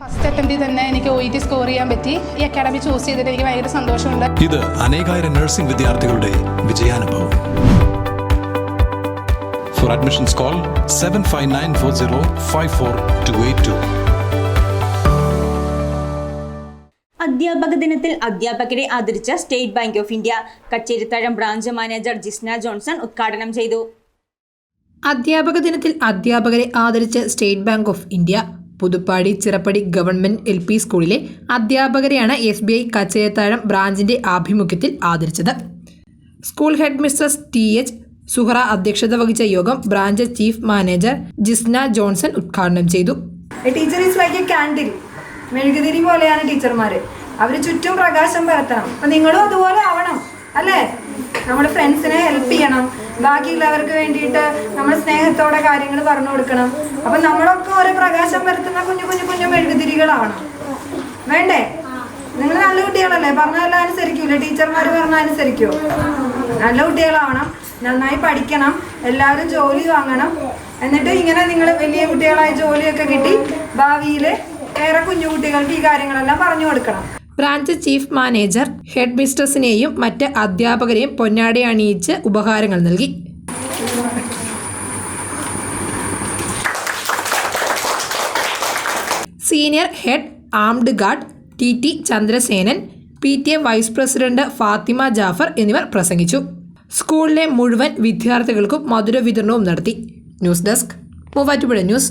First അറ്റംപ്റ്റിൽ തന്നെ എനിക്ക് O E T score ചെയ്യാൻ പറ്റി. ഈ അക്കാഡമി ചൂസ് ചെയ്തിട്ട് എനിക്ക് ഭയങ്കര സന്തോഷമുണ്ട്. ഇത് അനേകായിരം നഴ്സിംഗ് വിദ്യാർത്ഥികളുടെ വിജയാനുഭവം. For admissions call seven five nine four zero five four two eight two അധ്യാപക ദിനത്തിൽ അധ്യാപകരെ ആദരിച്ച state bank of India Kacherithazham branch manager Jisna Johnson ഉദ്ഘാടനം ചെയ്തു. അധ്യാപക ദിനത്തിൽ അധ്യാപകരെ ആദരിച്ച state bank of India Puthuppadi Chirappadi government L P സ്കൂളിലെ അധ്യാപകരെയാണ് എസ് ബി ഐ കച്ചേത്താഴം ബ്രാഞ്ചിന്റെ ആഭിമുഖ്യത്തിൽ ആദരിച്ചത്. School headmistress T H Suhara അധ്യക്ഷത വഹിച്ച യോഗം branch chief manager Jisna Johnson ഉദ്ഘാടനം ചെയ്തു. Teacher is like a candle. മെഴുകുതിരി പോലെയാണ് ടീച്ചർമാര്. അവർ ചുറ്റും പ്രകാശം പരത്തണം. അപ്പൊ നിങ്ങളും അതുപോലെ ആവണം അല്ലേ? നമ്മുടെ ഫ്രണ്ട്സിനെ ഹെൽപ്പ് ചെയ്യണം. ബാക്കിയുള്ളവർക്ക് വേണ്ടിയിട്ട് നമ്മൾ സ്നേഹത്തോടെ കാര്യങ്ങൾ പറഞ്ഞു കൊടുക്കണം. അപ്പൊ നമ്മളൊക്കെ ഓരോ പ്രകാശം പരത്തുന്ന കുഞ്ഞു കുഞ്ഞു കുഞ്ഞു മെഴുകുതിരികളാണ്. വേണ്ടേ? നിങ്ങൾ നല്ല കുട്ടികളല്ലേ? പറഞ്ഞതെല്ലാം അനുസരിക്കൂലേ? ടീച്ചർമാർ പറഞ്ഞ അനുസരിക്കോ. നല്ല കുട്ടികളാവണം. നന്നായി പഠിക്കണം. എല്ലാവരും ജോലി വാങ്ങണം. എന്നിട്ട് ഇങ്ങനെ നിങ്ങൾ വലിയ കുട്ടികളായി ജോലിയൊക്കെ കിട്ടി ഭാവിയിൽ വേറെ കുഞ്ഞു കുട്ടികൾക്ക് ഈ കാര്യങ്ങളെല്ലാം പറഞ്ഞു കൊടുക്കണം. ബ്രാഞ്ച് ചീഫ് മാനേജർ ഹെഡ് മിസ്ട്രസിനെയും മറ്റ് അധ്യാപകരെയും പൊന്നാടി അണിയിച്ച് ഉപഹാരങ്ങൾ നൽകി. Senior head armed guard T T Chandrasenan P T A vice president Fathima Jafar എന്നിവർ പ്രസംഗിച്ചു. സ്കൂളിലെ മുഴുവൻ വിദ്യാർത്ഥികൾക്കും മധുര വിതരണവും നടത്തി. News desk Muvattupuzha news.